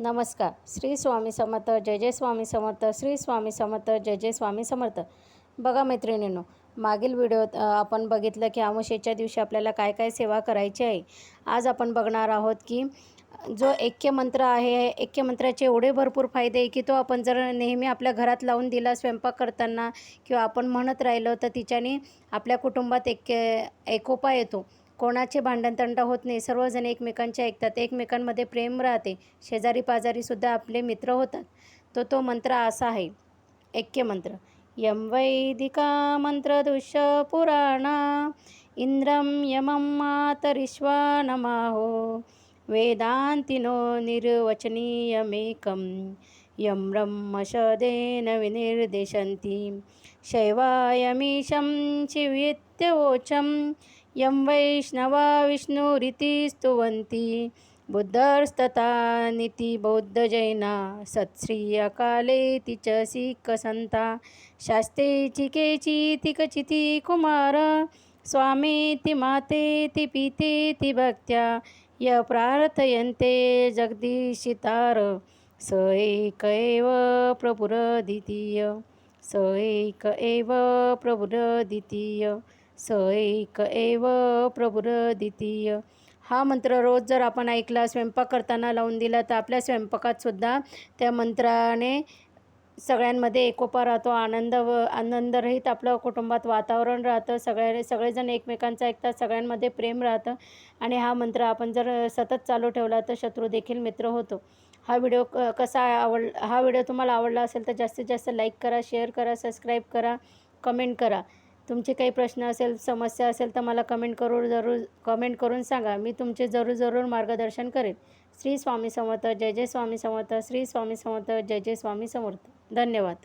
नमस्कार. श्री स्वामी समर्थ जय जय स्वामी समर्थ श्री स्वामी समर्थ जय जय स्वामी समर्थ. बघा मैत्रिणींनो मागील व्हिडिओत आपण बघितलं की आमुषेच्या दिवशी आपल्याला काय काय सेवा करायची आहे. आज आपण बघणार आहोत की जो ऐक्य मंत्र आहे ऐक्य मंत्राचे एवढे भरपूर फायदे आहे की तो आपण जर नेहमी आपल्या घरात लावून दिला स्वयंपाक करताना किंवा आपण म्हणत राहिलो तर तिच्याने आपल्या कुटुंबात ऐक्य एकोपा येतो. कोणाचे भांडणतंड होत नाही. सर्वजण एकमेकांचे ऐकतात. एकमेकांमध्ये प्रेम राहते. शेजारी पाजारीसुद्धा आपले मित्र होतात. तो तो मंत्र असा आहे. ऐक्य मंत्र. यम वैदिका मंत्र दुष्य पुराणा इंद्रम यमं मातरिश्वानमाहो वेदांतिनो वेदान्तिनो निर्वचनीयमेकं यं ब्रह्मशदेन विनिर्देशन्ति. शैवायमीशं शिवित्यवोचं यं वैष्णवा विष्णुरिति स्तुवन्ति। बुद्धस्तथा बौद्धजैना। सत्श्री अकालेति च सिक्खसन्ता। शास्ते केचिति कचिति कुमार। स्वामीति मातेति पितेति भक्त्या। य प्रार्थयन्ते जगदीशितार। स एक एव प्रभुरद्वितीय स एक एव प्रभुरद्वितीय स एक एव प्रभुरद्वितीय हा मंत्र रोज जर आपण ऐकला स्वयंपाक करताना लावून दिला तर आपल्या स्वयंपाकातसुद्धा त्या मंत्राने सगळ्यांमध्ये एकोपा राहतो आनंद व आनंदरहित आपलं कुटुंबात वातावरण राहतं सगळ्या सगळेजण एकमेकांचं ऐकतात सगळ्यांमध्ये प्रेम राहतं आणि हा मंत्र आपण जर सतत चालू ठेवला तर शत्रू देखील मित्र होतो. हा व्हिडिओ क कसा आवड हा व्हिडिओ तुम्हाला आवडला असेल तर जास्तीत जास्त लाईक करा शेअर करा सबस्क्राईब करा कमेंट करा. तुमचे काही प्रश्न असेल समस्या असेल तर मला कमेंट करून जरूर कमेंट करून सांगा. मी तुमचे जरूर जरूर मार्गदर्शन करेन. श्री स्वामी समर्थ जय जय स्वामी समर्थ श्री स्वामी समर्थ जय जय स्वामी समर्थ. धन्यवाद.